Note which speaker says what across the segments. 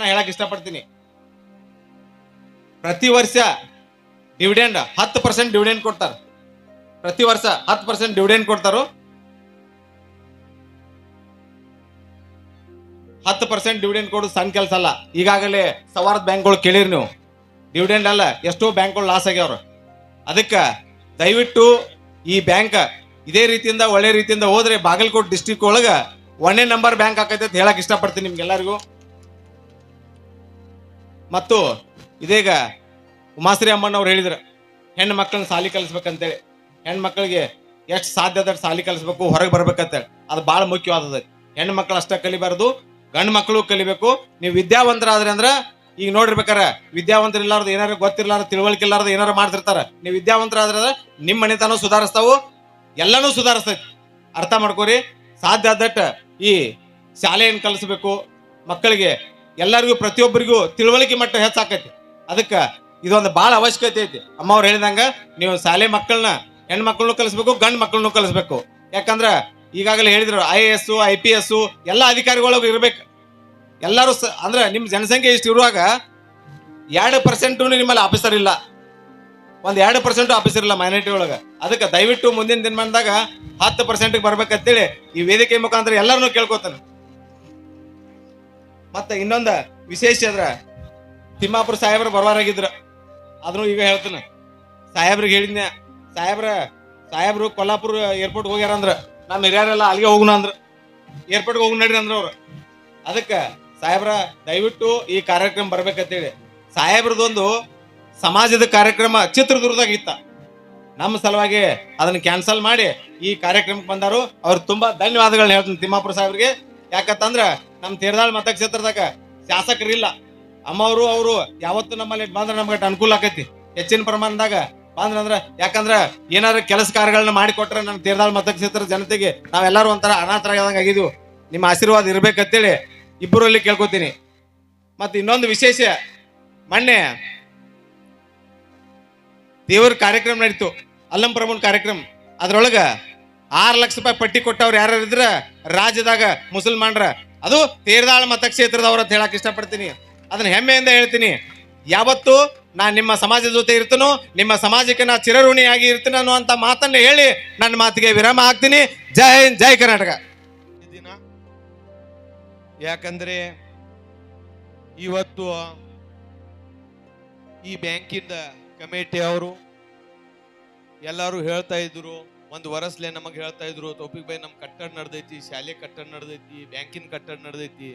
Speaker 1: ನಾ ಹೇಳಕ್ ಇಷ್ಟಪಡ್ತೀನಿ. ಪ್ರತಿ ವರ್ಷ ಡಿವಿಡೆಂಡ್ ಹತ್ತು ಪರ್ಸೆಂಟ್ ಡಿವಿಡೆಂಡ್ ಕೊಡ್ತಾರ. ಪ್ರತಿ ವರ್ಷ ಹತ್ತು ಪರ್ಸೆಂಟ್ ಡಿವಿಡೆಂಡ್ ಕೊಡ್ತಾರೋ. ಹತ್ತು ಪರ್ಸೆಂಟ್ ಡಿವಿಡೆಂಡ್ ಕೊಡೋದು ಸಣ್ಣ ಕೆಲಸ ಅಲ್ಲ. ಈಗಾಗಲೇ ಸವಾರದ ಬ್ಯಾಂಕ್ಗಳು ಕೇಳಿರಿ ನೀವು. ಡಿವಿಡೆಂಡ್ ಅಲ್ಲ, ಎಷ್ಟೋ ಬ್ಯಾಂಕ್ಗಳು ಲಾಸ್ ಆಗ್ಯಾವ್ರ. ಅದಕ್ಕೆ ದಯವಿಟ್ಟು ಈ ಬ್ಯಾಂಕ್ ಇದೇ ರೀತಿಯಿಂದ, ಒಳ್ಳೆ ರೀತಿಯಿಂದ ಹೋದ್ರೆ ಬಾಗಲಕೋಟೆ ಡಿಸ್ಟಿಕ್ ಒಳಗ ಒಂದೇ ನಂಬರ್ ಬ್ಯಾಂಕ್ ಆಕೈತೆ ಅಂತ ಹೇಳಕ್ ಇಷ್ಟಪಡ್ತೀನಿ ನಿಮ್ಗೆಲ್ಲರಿಗೂ. ಮತ್ತು ಇದೀಗ ಉಮಾಶ್ರೀ ಅಮ್ಮನವ್ರು ಹೇಳಿದ್ರು, ಹೆಣ್ಣು ಮಕ್ಕಳನ್ನ ಸಾಲಿ ಕಲಿಸ್ಬೇಕಂತೇಳಿ. ಹೆಣ್ಣು ಮಕ್ಕಳಿಗೆ ಎಷ್ಟು ಸಾಧ್ಯ ಅದ ಸಾಲಿ ಕಲಿಸ್ಬೇಕು, ಹೊರಗೆ ಬರ್ಬೇಕಂತೇಳಿ. ಅದು ಭಾಳ ಮುಖ್ಯವಾದದ ಹೆಣ್ಣು ಮಕ್ಕಳು ಅಷ್ಟೇ ಕಲಿಬಾರ್ದು, ಗಂಡು ಮಕ್ಕಳು ಕಲಿಬೇಕು. ನೀವು ವಿದ್ಯಾವಂತರಾದ್ರೆ ಅಂದ್ರೆ, ಈಗ ನೋಡಿರ್ಬೇಕಾರ, ವಿದ್ಯಾವಂತರ ಇಲ್ಲಾರ್ದು ಏನಾರು ಗೊತ್ತಿರ್ಲಾರ ತಿಳುವಳಿಕೆ ಇಲ್ಲಾರ್ದು ಏನಾರು ಮಾಡ್ತಿರ್ತಾರ. ನೀವು ವಿದ್ಯಾವಂತರಾದ್ರೆ ನಿಮ್ಮ ಮನೆತನ ಸುಧಾರಿಸ್ತಾವು, ಎಲ್ಲನೂ ಸುಧಾರಿಸ್ತೈತಿ. ಅರ್ಥ ಮಾಡ್ಕೋರಿ. ಸಾಧ್ಯ ಆದಟ್ಟ ಈ ಶಾಲೆಯನ್ನು ಕಲಿಸ್ಬೇಕು, ಮಕ್ಕಳಿಗೆ ಎಲ್ಲರಿಗೂ, ಪ್ರತಿಯೊಬ್ಬರಿಗೂ ತಿಳುವಳಿಕೆ ಮಟ್ಟ ಹೆಚ್ಚಾಕೈತಿ. ಅದಕ್ಕೆ ಇದೊಂದು ಭಾಳ ಅವಶ್ಯಕತೆ ಐತಿ. ಅಮ್ಮ ಅವ್ರು ಹೇಳಿದಂಗ ನೀವು ಶಾಲೆ ಮಕ್ಕಳನ್ನ ಹೆಣ್ಣು ಮಕ್ಕಳನ್ನು ಕಲಿಸ್ಬೇಕು, ಗಂಡು ಮಕ್ಕಳನ್ನು ಕಲಿಸ್ಬೇಕು. ಯಾಕಂದ್ರೆ ಈಗಾಗಲೇ ಹೇಳಿದ್ರು I A S I P S ಎಲ್ಲ ಅಧಿಕಾರಿಗಳು ಇರ್ಬೇಕು. ಎಲ್ಲರೂ ಸ, ಅಂದ್ರೆ ನಿಮ್ಮ ಜನಸಂಖ್ಯೆ ಇಷ್ಟು ಇರುವಾಗ ಎರಡು ಪರ್ಸೆಂಟು ನಿಮ್ಮಲ್ಲಿ ಆಫೀಸರ್ ಇಲ್ಲ. ಒಂದು ಎರಡು ಪರ್ಸೆಂಟ್ ಆಫೀಸರ್ ಇಲ್ಲ ಮೈನಾರಿಟಿ ಒಳಗ. ಅದಕ್ಕೆ ದಯವಿಟ್ಟು ಮುಂದಿನ ದಿನಮಾನದಾಗ ಹತ್ತು ಪರ್ಸೆಂಟ್ಗೆ ಬರ್ಬೇಕಂತೇಳಿ ಈ ವೇದಿಕೆ ಮುಖಾಂತರ ಎಲ್ಲರನ್ನೂ ಕೇಳ್ಕೊತಾನೆ. ಮತ್ತೆ ಇನ್ನೊಂದು ವಿಶೇಷ ಅದ್ರ ತಿಮ್ಮಾಪುರ ಸಾಹೇಬ್ರ ಬರವಾರಾಗಿದ್ರ. ಅದನ್ನು ಈಗ ಹೇಳ್ತಾನೆ, ಸಾಹೇಬ್ರಿಗೆ ಹೇಳಿದ್ನ ಸಾಹೇಬ್ರ, ಸಾಹೇಬ್ರು ಕೊಲ್ಲಾಪುರ ಏರ್ಪೋರ್ಟ್ ಹೋಗ್ಯಾರ ಅಂದ್ರ ನಾನು ಹಿರಿಯರೆಲ್ಲ ಅಲ್ಲಿಗೆ ಹೋಗುಣ ಅಂದ್ರ ಏರ್ಪೋರ್ಟ್ಗೆ ಹೋಗಿ ನಡ್ರಿ ಅಂದ್ರ ಅವ್ರು. ಅದಕ್ಕೆ ಸಾಹೇಬ್ರ, ದಯವಿಟ್ಟು ಈ ಕಾರ್ಯಕ್ರಮ ಬರ್ಬೇಕಂತೇಳಿ. ಸಾಹೇಬ್ರದೊಂದು ಸಮಾಜದ ಕಾರ್ಯಕ್ರಮ ಚಿತ್ರದುರ್ಗದಾಗ ಇತ್ತ. ನಮ್ಮ ಸಲುವಾಗಿ ಅದನ್ನ ಕ್ಯಾನ್ಸಲ್ ಮಾಡಿ ಈ ಕಾರ್ಯಕ್ರಮಕ್ಕೆ ಬಂದಾರು. ಅವ್ರು ತುಂಬಾ ಧನ್ಯವಾದಗಳನ್ನ ಹೇಳ್ತೀನಿ ತಿಮ್ಮಾಪುರ ಸಾಹೇಬ್ರಿಗೆ. ಯಾಕಂತಂದ್ರ ನಮ್ಮ ತೀರ್ದಾಳ್ ಮತಕ್ಷೇತ್ರದಾಗ ಶಾಸಕರಿಲ್ಲ. ಅಮ್ಮವರು, ಅವರು ಯಾವತ್ತು ನಮ್ಮಲ್ಲಿ ಬಂದ್ರೆ ನಮ್ಗೆ ಅನುಕೂಲ ಆಕೈತಿ. ಹೆಚ್ಚಿನ ಪ್ರಮಾಣದಾಗ ಬಂದ್ರಂದ್ರ ಯಾಕಂದ್ರ ಏನಾದ್ರು ಕೆಲಸ ಕಾರ್ಯಗಳನ್ನ ಮಾಡಿಕೊಟ್ರೆ ನಮ್ಮ ತೀರ್ದಾಳ್ ಮತಕ್ಷೇತ್ರದ ಜನತೆಗೆ ನಾವೆಲ್ಲರೂ ಒಂಥರ ಅನಾಥರಾಗದಂಗ ಆಗಿದ್ವು. ನಿಮ್ಮ ಆಶೀರ್ವಾದ ಇರ್ಬೇಕಂತೇಳಿ ಇಬ್ಬರಲ್ಲಿ ಕೇಳ್ಕೊತೀನಿ. ಮತ್ತೆ ಇನ್ನೊಂದು ವಿಶೇಷ, ಮೊನ್ನೆ ದೇವರ ಕಾರ್ಯಕ್ರಮ ನಡೀತು. ಅಲ್ಲಂ ಕಾರ್ಯಕ್ರಮ. ಅದ್ರೊಳಗ ಆರ್ ಲಕ್ಷ ರೂಪಾಯಿ ಪಟ್ಟಿ ಕೊಟ್ಟವ್ರು ಯಾರು ಇದ್ರ ರಾಜ್ಯದಾಗ ಮುಸಲ್ಮಾನ್ರ. ಅದು ತೀರ್ದಾಳ ಮತಕ್ಷೇತ್ರದವ್ರ ಅಂತ ಹೇಳಕ್ ಇಷ್ಟಪಡ್ತೀನಿ. ಅದನ್ನ ಹೆಮ್ಮೆಯಿಂದ ಹೇಳ್ತೀನಿ. ಯಾವತ್ತು ನಾನು ನಿಮ್ಮ ಸಮಾಜದ ಜೊತೆ ಇರ್ತನೋ, ನಿಮ್ಮ ಸಮಾಜಕ್ಕೆ ನಾ ಚಿರಋಣಿಯಾಗಿ ಇರ್ತೀನಿ ಅನ್ನುವಂತ ಮಾತನ್ನ ಹೇಳಿ ನನ್ನ ಮಾತಿಗೆ ವಿರಾಮ ಹಾಕ್ತೀನಿ. ಜೈ ಹಿಂದ್, ಜೈ ಕರ್ನಾಟಕ.
Speaker 2: ಯಾಕಂದ್ರೆ ಇವತ್ತು ಈ ಬ್ಯಾಂಕಿಂದ ಕಮಿಟಿ ಅವರು ಎಲ್ಲರೂ ಹೇಳ್ತಾ ಇದ್ರು. ಒಂದು ವರ್ಸ್ಲೆ ನಮಗೆ ಹೇಳ್ತಾ ಇದ್ರು ತೋಪಿಕ್ ಬೈ ನಮ್ ಕಟ್ಟಡ ನಡೆದೈತಿ, ಶಾಲೆ ಕಟ್ಟಡ ನಡೆದೈತಿ, ಬ್ಯಾಂಕಿನ ಕಟ್ಟಡ ನಡೆದೈತಿ.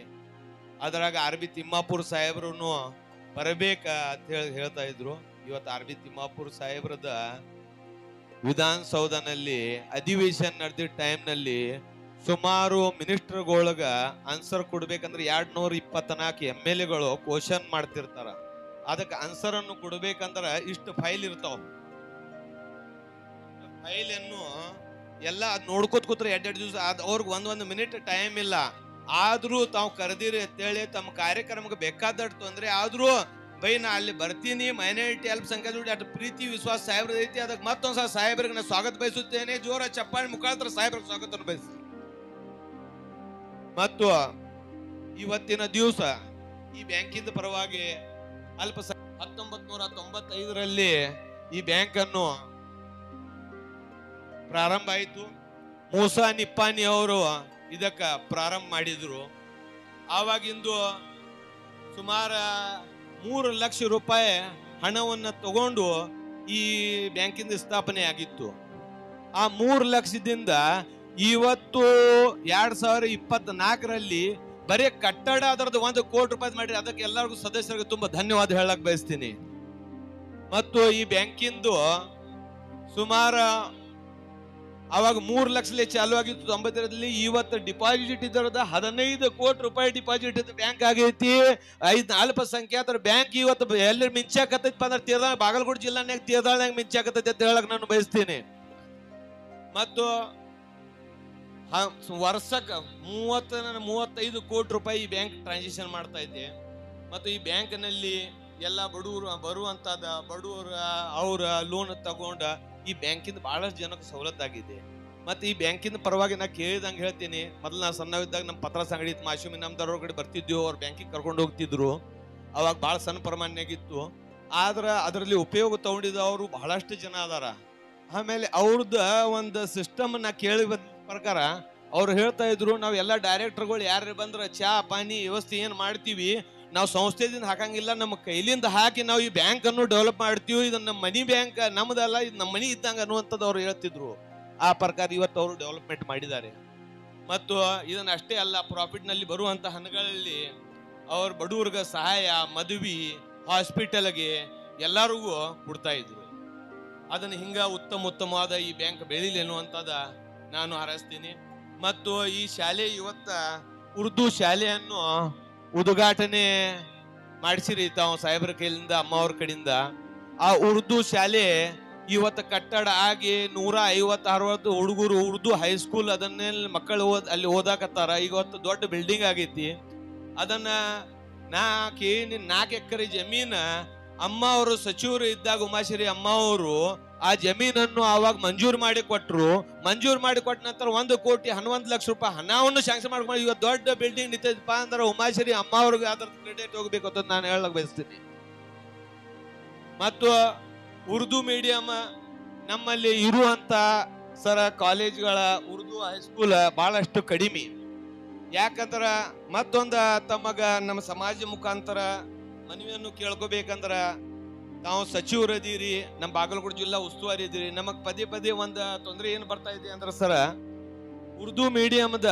Speaker 2: ಅದ್ರಾಗ ಆರ್ ಬಿ ತಿಮ್ಮಾಪುರ್ ಸಾಹೇಬ್ರು ಬರಬೇಕ ಅಂತ ಹೇಳಿ ಹೇಳ್ತಾ ಇದ್ರು. ಇವತ್ತು ಆರ್ ಬಿ ತಿಮ್ಮಾಪುರ್ ಸಾಹೇಬ್ರದ ವಿಧಾನಸೌಧನಲ್ಲಿ ಅಧಿವೇಶನ ನಡೆದಿದ್ದ ಟೈಮ್ನಲ್ಲಿ ಸುಮಾರು ಮಿನಿಸ್ಟರ್ಗೊಳಗ ಆನ್ಸರ್ ಕೊಡ್ಬೇಕಂದ್ರೆ ಎರಡ್ ನೂರ ಇಪ್ಪತ್ನಾಲ್ಕು ಎಂ ಎಲ್ ಎಗಳು ಕ್ವಶನ್ ಮಾಡ್ತಿರ್ತಾರ. ಅದಕ್ಕೆ ಆನ್ಸರ್ ಅನ್ನು ಕೊಡ್ಬೇಕಂದ್ರ ಇಷ್ಟು ಫೈಲ್ ಇರ್ತಾವ. ಫೈಲ್ ಅನ್ನು ಎಲ್ಲ ಅದು ನೋಡ್ಕೋತ ಕೂತ್ರೆ ಎರಡು ದಿವಸ ಅದು ಅವ್ರಿಗೆ ಒಂದ್ ಒಂದ್ ಮಿನಿಟ್ ಟೈಮ್ ಇಲ್ಲ. ಆದರೂ ತಾವು ಕರೆದಿರಿ ಅಂತೇಳಿ ತಮ್ಮ ಕಾರ್ಯಕ್ರಮಕ್ಕೆ ಬೇಕಾದಷ್ಟು ತೊಂದ್ರೆ ಆದರೂ ಬೈ ನಾ ಅಲ್ಲಿ ಬರ್ತೀನಿ ಮೈನಾರಿಟಿ ಅಲ್ಪಸಂಖ್ಯಾತ ಜೋಡಿ ಅಷ್ಟು ಪ್ರೀತಿ, ವಿಶ್ವಾಸ ಸಾಹೇಬ್ರ ಐತಿ ಅದಕ್ಕೆ ಮತ್ತೊಂದ್ಸಲ ಸಾಹೇಬ್ರಿಗೆ ನಾನು ಸ್ವಾಗತ ಬಯಸುತ್ತೇನೆ. ಜೋರ ಚಪ್ಪಾಳಿ ಮುಖಾಂತರ ಸಾಹೇಬ್ರಿಗೆ ಸ್ವಾಗತ ಬಯಸಿ ಮತ್ತು ಇವತ್ತಿನ ದಿವಸ ಈ ಬ್ಯಾಂಕಿಂದ ಪರವಾಗಿ ಅಲ್ಪ ಹತ್ತೊಂಬತ್ ನೂರ ತೊಂಬತ್ತೈದರಲ್ಲಿ ಈ ಬ್ಯಾಂಕ್ ಅನ್ನು ಪ್ರಾರಂಭ ಆಯಿತು. ಮೂಸಾ, ನಿಪ್ಪಾನಿ ಅವರು ಇದಕ್ಕೆ ಪ್ರಾರಂಭ ಮಾಡಿದರು. ಆವಾಗಿಂದು ಸುಮಾರು ಮೂರು ಲಕ್ಷ ರೂಪಾಯಿ ಹಣವನ್ನು ತಗೊಂಡು ಈ ಬ್ಯಾಂಕಿಂದ ಸ್ಥಾಪನೆ ಆಗಿತ್ತು. ಆ ಮೂರು ಲಕ್ಷದಿಂದ ಇವತ್ತು ಎರಡು ಸಾವಿರ ಇಪ್ಪತ್ನಾಲ್ಕರಲ್ಲಿ ಬರೀ ಕಟ್ಟಡ ಅದರದ್ದು ಒಂದು ಕೋಟಿ ರೂಪಾಯಿ ಮಾಡಿ ಅದಕ್ಕೆ ಎಲ್ಲರಿಗೂ ಸದಸ್ಯರಿಗೆ ತುಂಬಾ ಧನ್ಯವಾದ ಹೇಳಕ್ ಬಯಸ್ತೀನಿ. ಮತ್ತು ಈ ಬ್ಯಾಂಕಿಂದು ಸುಮಾರು ಅವಾಗ ಮೂರು ಲಕ್ಷಲೇ ಚಾಲು ಆಗಿತ್ತು. ತೊಂಬತ್ತರಲ್ಲಿ ಇವತ್ತು ಡಿಪಾಸಿಟ್ ಇದ್ದ ಹದಿನೈದು ಕೋಟಿ ರೂಪಾಯಿ ಡಿಪಾಸಿಟ್ ಇದ್ದ ಬ್ಯಾಂಕ್ ಆಗೈತಿ. ಐದು ನಾಲ್ಪ ಸಂಖ್ಯಾತರ ಬ್ಯಾಂಕ್ ಇವತ್ತು ಎಲ್ಲಿ ಮಿಂಚಾಕತ್ತೈತಿ ಅಂದ್ರೆ ತೀರ್ದಾಳ ಬಾಗಲಕೋಟೆ ಜಿಲ್ಲಾನ್ಯಾಗ ತೀರ್ದಾಳ್ನಾಗ ಮಿಂಚಾಕತ್ತೈತಿ ಅಂತ ಹೇಳಕ್ ನಾನು ಬಯಸ್ತೀನಿ. ಮತ್ತು ವರ್ಷಕ್ಕೆ ಮೂವತ್ತ, ಮೂವತ್ತೈದು ಕೋಟಿ ರೂಪಾಯಿ ಬ್ಯಾಂಕ್ ಟ್ರಾನ್ಸಾಕ್ಷನ್ ಮಾಡ್ತಾ ಇದೆ. ಮತ್ತು ಈ ಬ್ಯಾಂಕ್ನಲ್ಲಿ ಎಲ್ಲ ಬಡವರು ಬರುವಂತದ ಬಡವರ ಅವರ ಲೋನ್ ತಗೊಂಡ ಈ ಬ್ಯಾಂಕಿಂದ ಬಹಳಷ್ಟು ಜನಕ್ಕೆ ಸವಲತ್ತಾಗಿದೆ. ಮತ್ತೆ ಈ ಬ್ಯಾಂಕಿನ ಪರವಾಗಿ ನಾ ಕೇಳಿದಂಗೆ ಹೇಳ್ತೀನಿ, ಮೊದಲು ನಾ ಸಣ್ಣವಿದ್ದಾಗ ನಮ್ಮ ಪತ್ರ ಸಂಗಡಿ ಇತ್ತು. ಮಾಶುಮಿ ನಮ್ದವ್ರ ಕಡೆ ಬರ್ತಿದ್ವಿ, ಅವ್ರು ಬ್ಯಾಂಕಿಗೆ ಕರ್ಕೊಂಡು ಹೋಗ್ತಿದ್ರು. ಅವಾಗ ಭಾಳ ಸಣ್ಣ ಪ್ರಮಾಣನಾಗಿತ್ತು ಆದ್ರೆ ಅದರಲ್ಲಿ ಉಪಯೋಗ ತಗೊಂಡಿದ್ದವರು ಬಹಳಷ್ಟು ಜನ ಅದಾರ. ಆಮೇಲೆ ಅವ್ರದ್ದು ಒಂದು ಸಿಸ್ಟಮ್ ನಾ ಕೇಳಿ ಬಂದ ಪ್ರಕಾರ ಅವ್ರು ಹೇಳ್ತಾ ಇದ್ರು, ನಾವು ಎಲ್ಲ ಡೈರೆಕ್ಟರ್ಗಳು ಯಾರು ಬಂದ್ರೆ ಚಾ, ಪಾನಿ ವ್ಯವಸ್ಥೆ ಏನು ಮಾಡ್ತೀವಿ ನಾವು ಸಂಸ್ಥೆದಿಂದ ಹಾಕಂಗಿಲ್ಲ, ನಮ್ಮ ಕೈಲಿಂದ ಹಾಕಿ ನಾವು ಈ ಬ್ಯಾಂಕ್ ಅನ್ನು ಡೆವಲಪ್ ಮಾಡ್ತೀವಿ, ಇದನ್ನ ನಮ್ಮ ಮನಿ ಬ್ಯಾಂಕ್ ನಮ್ದಲ್ಲ, ಇದು ನಮ್ಮ ಮನಿ ಇದ್ದಂಗ ಅನ್ನುವಂಥದ್ದು ಅವ್ರು ಹೇಳ್ತಿದ್ರು. ಆ ಪ್ರಕಾರ ಇವತ್ತು ಅವರು ಡೆವಲಪ್ಮೆಂಟ್ ಮಾಡಿದ್ದಾರೆ. ಮತ್ತು ಇದನ್ನ ಅಷ್ಟೇ ಅಲ್ಲ ಪ್ರಾಫಿಟ್ನಲ್ಲಿ ಬರುವಂತ ಹಣಗಳಲ್ಲಿ ಅವ್ರ ಬಡವರಿಗೆ ಸಹಾಯ, ಮದುವೆ ಹಾಸ್ಪಿಟಲ್ಗೆ ಎಲ್ಲರಿಗೂ ಕೊಡ್ತಾ ಇದ್ರು. ಅದನ್ನ ಹಿಂಗ ಉತ್ತಮ ಉತ್ತಮವಾದ ಈ ಬ್ಯಾಂಕ್ ಬೆಳೀಲಿ ಅನ್ನುವಂಥದ ನಾನು ಹಾರೈಸ್ತೀನಿ. ಮತ್ತು ಈ ಶಾಲೆ ಇವತ್ತ ಉರ್ದು ಶಾಲೆಯನ್ನು ಉದ್ಘಾಟನೆ ಮಾಡಿಸಿರಿ ತಾವು ಸಾಹೇಬರ ಕೈಲಿಂದ ಅಮ್ಮ ಅವ್ರ ಕಡೆಯಿಂದ ಆ ಉರ್ದು ಶಾಲೆ ಇವತ್ತು ಕಟ್ಟಡ ಆಗಿ ನೂರ ಐವತ್ತು ಅರವತ್ತು ಹುಡುಗರು ಉರ್ದು ಹೈಸ್ಕೂಲ್ ಅದನ್ನೇ ಮಕ್ಕಳು ಓದ್, ಅಲ್ಲಿ ಓದಾಕತ್ತಾರ. ಇವತ್ತು ದೊಡ್ಡ ಬಿಲ್ಡಿಂಗ್ ಆಗೈತಿ. ಅದನ್ನ ನಾಲ್ಕು ನಾಲ್ಕು ಎಕರೆ ಜಮೀನ ಅಮ್ಮ ಅವರು ಸಚಿವರು ಇದ್ದಾಗ ಉಮಾಶ್ರೀ ಅಮ್ಮ ಅವರು ಆ ಜಮೀನನ್ನು ಆವಾಗ ಮಂಜೂರು ಮಾಡಿ ಕೊಟ್ಟರು ಮಂಜೂರು ಮಾಡಿ ಕೊಟ್ಟ ನಂತರ ಒಂದು ಕೋಟಿ ಹನ್ನೊಂದು ಲಕ್ಷ ರೂಪಾಯಿ ಹಣವನ್ನು ಶಾಂಕ್ಷನ್ ಮಾಡ್ಕೊಂಡು ಇವತ್ತು ದೊಡ್ಡ ಬಿಲ್ಡಿಂಗ್ ನಿಂತಿದ್ದಪ್ಪ ಅಂದ್ರೆ ಉಮಾಶ್ರೀ ಅಮ್ಮ ಅವ್ರಿಗೆ ಅದ್ರ ಕ್ರೆಡಿಟ್ ಹೋಗ್ಬೇಕು ಅಂತ ನಾನು ಹೇಳಕ್ ಬಯಸ್ತೀನಿ. ಮತ್ತು ಉರ್ದು ಮೀಡಿಯಂ ನಮ್ಮಲ್ಲಿ ಇರುವಂತ ಸರ ಕಾಲೇಜ್ಗಳ ಉರ್ದು ಹೈಸ್ಕೂಲ್ ಬಹಳಷ್ಟು ಕಡಿಮೆ. ಯಾಕಂದ್ರೆ ಮತ್ತೊಂದು ತಮಗ ನಮ್ಮ ಸಮಾಜ ಮುಖಾಂತರ ಮನವಿಯನ್ನು ಕೇಳ್ಕೋಬೇಕಂದ್ರ ನಾವು ಸಚಿವರದೀರಿ ನಮ್ಮ ಬಾಗಲಕೋಟೆ ಜಿಲ್ಲಾ ಉಸ್ತುವಾರಿ ಇದೀರಿ ನಮಗ್ ಪದೇ ಪದೇ ಒಂದು ತೊಂದರೆ ಏನು ಬರ್ತಾ ಇದೆ ಅಂದ್ರೆ ಸರ, ಉರ್ದು ಮೀಡಿಯಂದ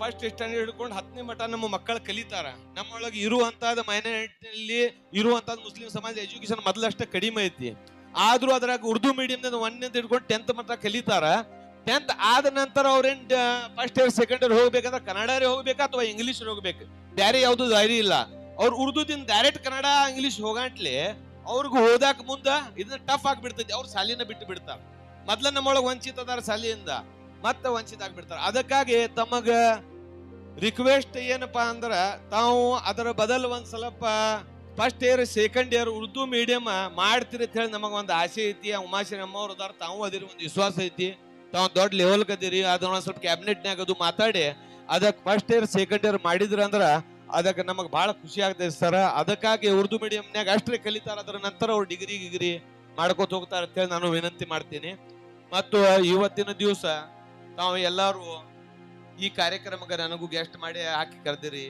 Speaker 2: ಫಸ್ಟ್ ಸ್ಟ್ಯಾಂಡರ್ಡ್ ಹಿಡ್ಕೊಂಡು ಹತ್ತನೇ ಮಠ ನಮ್ಮ ಮಕ್ಕಳು ಕಲಿತಾರ. ನಮ್ಮೊಳಗೆ ಇರುವಂತಹದ್ದು ಮೈನಾರಿಟಿಯಲ್ಲಿ ಇರುವಂತಹದ್ದು ಮುಸ್ಲಿಂ ಸಮಾಜ ಎಜುಕೇಶನ್ ಮೊದಲಷ್ಟೇ ಕಡಿಮೆ ಐತಿ. ಆದ್ರೂ ಅದ್ರಾಗ ಉರ್ದು ಮೀಡಿಯಂದಿಂದ ಒಂದನೇ ಹಿಡ್ಕೊಂಡು ಟೆಂತ್ ಮಟ್ಟ ಕಲಿತಾರ. ಟೆಂತ್ ಆದ ನಂತರ ಅವ್ರೇನ್ ಫಸ್ಟ್ ಇಯರ್ ಸೆಕೆಂಡ್ ಇಯರ್ ಹೋಗ್ಬೇಕಂದ್ರೆ ಕನ್ನಡ ಹೋಗ್ಬೇಕಾ ಅಥವಾ ಇಂಗ್ಲಿಷ್ ಹೋಗ್ಬೇಕು? ಬೇರೆ ಯಾವ್ದು ದಾರಿ ಇಲ್ಲ. ಅವ್ರು ಉರ್ದುದಿಂದ ಡೈರೆಕ್ಟ್ ಕನ್ನಡ ಇಂಗ್ಲಿಷ್ ಹೋಗಂಟ್ಲೆ ಅವ್ರಿಗೆ ಓದಾಕ ಮುಂದ ಇದನ್ನ ಟಫ್ ಆಗ್ಬಿಡ್ತೈತಿ. ಅವ್ರು ಸಾಲಿನ ಬಿಟ್ಟು ಬಿಡ್ತಾರ. ಮೊದ್ಲ ನಮ್ಮೊಳಗೆ ವಂಚಿತ ಅದಾರ ಸಾಲಿಯಿಂದ, ಮತ್ತೆ ವಂಚಿತ ಆಗ್ಬಿಡ್ತಾರ. ಅದಕ್ಕಾಗಿ ತಮಗ ರಿಕ್ವೆಸ್ಟ್ ಏನಪ್ಪಾ ಅಂದ್ರ ತಾವು ಅದರ ಬದಲು ಒಂದ್ ಸ್ವಲ್ಪ first year second year Urdu medium ಮಾಡ್ತೀರಿ ಅಂತ ಹೇಳಿ ನಮಗೆ ಒಂದು ಆಸೆ ಐತಿ. ಉಮಾಶಿ ನಮ್ಮವ್ರು ಅದಾರ, ತಾವು ಅದಿರಿ, ಒಂದು ವಿಶ್ವಾಸ ಐತಿ. ತಾವು ದೊಡ್ಡ ಲೆವೆಲ್ಗೆ ಅದಿರಿ. ಅದನ್ನ ಸ್ವಲ್ಪ ಕ್ಯಾಬಿನೆಟ್ನಾಗ ಅದು ಮಾತಾಡಿ ಅದಕ್ಕೆ ಫಸ್ಟ್ ಇಯರ್ ಸೆಕೆಂಡ್ ಇಯರ್ ಮಾಡಿದ್ರ ಅಂದ್ರ ಅದಕ್ಕೆ ನಮಗೆ ಬಹಳ ಖುಷಿ ಆಗ್ತದೆ ಸರ್. ಅದಕ್ಕಾಗಿ ಉರ್ದು ಮೀಡಿಯಂನ್ಯಾಗ ಅಷ್ಟೇ ಕಲಿತಾರ ಅದರ ನಂತರ ಅವ್ರು ಡಿಗ್ರಿ ಗಿಗ್ರಿ ಮಾಡ್ಕೋತ ಹೋಗ್ತಾರೆ ಅಂತೇಳಿ ನಾನು ವಿನಂತಿ ಮಾಡ್ತೀನಿ. ಮತ್ತು ಇವತ್ತಿನ ದಿವಸ ತಾವು ಎಲ್ಲರೂ ಈ ಕಾರ್ಯಕ್ರಮಕ್ಕೆ ನನಗೂ ಗೆಸ್ಟ್ ಮಾಡಿ ಹಾಕಿ ಕರೆದಿರಿ.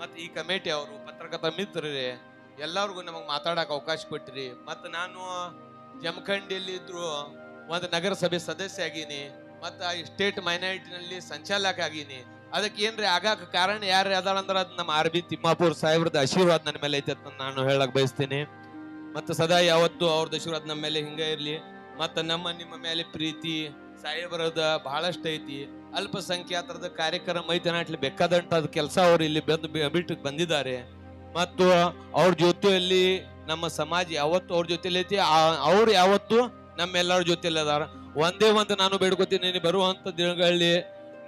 Speaker 2: ಮತ್ತು ಈ ಕಮಿಟಿ ಅವರು ಪತ್ರಕರ್ತ ಮಿತ್ರರಿ ಎಲ್ಲರಿಗೂ ನಮಗೆ ಮಾತಾಡೋಕೆ ಅವಕಾಶ ಕೊಟ್ಟಿರಿ. ಮತ್ತು ನಾನು ಜಮಖಂಡಿಯಲ್ಲಿ ಇದ್ರು ಒಂದು ನಗರಸಭೆ ಸದಸ್ಯ ಆಗೀನಿ. ಮತ್ತು ಸ್ಟೇಟ್ ಮೈನಾರಿಟಿನಲ್ಲಿ ಸಂಚಾಲಕ ಆಗೀನಿ. ಅದಕ್ಕೆ ಏನ್ರಿ ಆಗಾಕ ಕಾರಣ ಯಾರು ಅಂದ್ರೆ ಅದು ನಮ್ಮ ಆರ್ ಬಿ ತಿಮ್ಮಾಪುರ್ ಸಾಹೇಬ್ರದ ಆಶೀರ್ವಾದ ನನ್ನ ಮೇಲೆ ಐತೆ ಅಂತ ನಾನು ಹೇಳಕ್ ಬಯಸ್ತೀನಿ. ಮತ್ತು ಸದಾ ಯಾವತ್ತು ಅವ್ರದ್ದು ಆಶೀರ್ವಾದ ನಮ್ಮ ಮೇಲೆ ಹಿಂಗೆ ಇರಲಿ. ಮತ್ತು ನಮ್ಮ ನಿಮ್ಮ ಮೇಲೆ ಪ್ರೀತಿ ಸಾಹೇಬರದ ಬಹಳಷ್ಟು ಐತಿ. ಅಲ್ಪಸಂಖ್ಯಾತರದ ಕಾರ್ಯಕ್ರಮ ಐತೆ ನಾಟ್ಲಿ ಬೇಕಾದಂತ ಕೆಲಸ ಅವ್ರು ಇಲ್ಲಿ ಬಂದು ಬಿಟ್ಟು ಬಂದಿದ್ದಾರೆ. ಮತ್ತು ಅವ್ರ ಜೊತೆಯಲ್ಲಿ ನಮ್ಮ ಸಮಾಜ ಯಾವತ್ತು ಅವ್ರ ಜೊತೆಲಿ ಐತಿ? ಅವ್ರು ಯಾವತ್ತು ನಮ್ಮೆಲ್ಲರ ಜೊತೆಲಿ ಅದಾರ. ಒಂದೇ ಒಂದು ನಾನು ಬೇಡ್ಕೊತೀನಿ ಬರುವಂತ ದಿನಗಳಲ್ಲಿ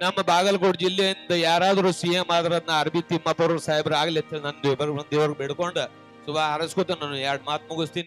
Speaker 2: ನಮ್ಮ ಬಾಗಲಕೋಟೆ ಜಿಲ್ಲೆಯಿಂದ ಯಾರಾದರೂ ಸಿ ಎಂ ಆದ್ರನ್ನ ಅರಬಿ ತಿಮ್ಮಪ್ಪ ಸಾಹೇಬ್ರ ಆಗ್ಲಿ ಅಂತ ಹೇಳಿ ನಾನು ದೇವ್ರ ದೇವ್ರಿಗೆ ಬೇಡ್ಕೊಂಡು ಶುಭ ಹಾರೈಸ್ಕೊತ ನಾನು ಎರಡು ಮಾತು ಮುಗಿಸ್ತೀನಿ.